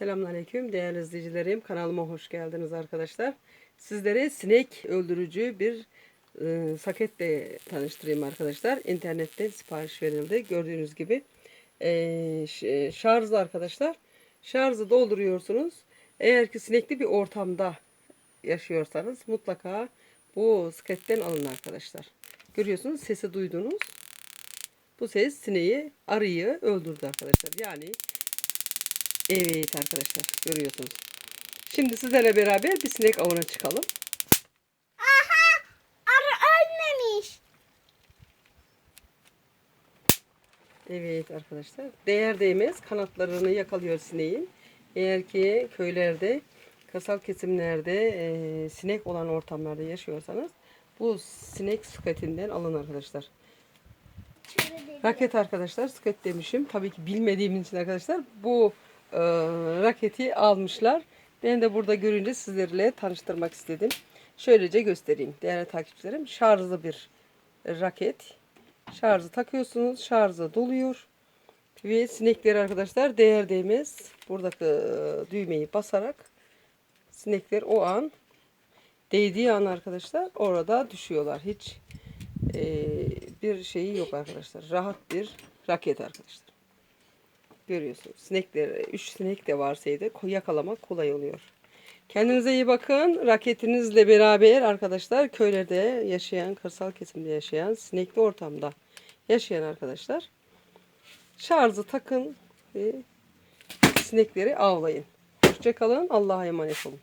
Selamünaleyküm değerli izleyicilerim. Kanalıma hoş geldiniz arkadaşlar. Sizlere sinek öldürücü bir e, saketle tanıştırayım arkadaşlar. İnternetten sipariş verildi. Gördüğünüz gibi e, ş- şarjlı arkadaşlar. Şarjı dolduruyorsunuz. Eğer ki sinekli bir ortamda yaşıyorsanız mutlaka bu saketten alın arkadaşlar. Görüyorsunuz sesi duydunuz. Bu ses sineği, arıyı öldürdü arkadaşlar. Yani Evet arkadaşlar görüyorsunuz. Şimdi sizlerle beraber bir sinek avına çıkalım. Arı ölmemiş. Evet arkadaşlar değer değmez kanatlarını yakalıyor sineğin. Eğer ki köylerde, kasal kesimlerde e, sinek olan ortamlarda yaşıyorsanız bu sinek skatinden alın arkadaşlar. Raket arkadaşlar skat demişim. Tabii ki bilmediğim için arkadaşlar bu e, raketi almışlar. Ben de burada görünce sizlerle tanıştırmak istedim. Şöylece göstereyim değerli takipçilerim. Şarjlı bir raket. Şarjı takıyorsunuz. Şarjı doluyor. Ve sinekleri arkadaşlar değer değmez. Buradaki e, düğmeyi basarak sinekler o an değdiği an arkadaşlar orada düşüyorlar. Hiç e, bir şeyi yok arkadaşlar. Rahat bir raket arkadaşlar. Görüyorsunuz. Sinekler, üç sinek de varsaydı yakalamak kolay oluyor. Kendinize iyi bakın. Raketinizle beraber arkadaşlar köylerde yaşayan, kırsal kesimde yaşayan, sinekli ortamda yaşayan arkadaşlar şarjı takın ve sinekleri avlayın. Hoşçakalın. Allah'a emanet olun.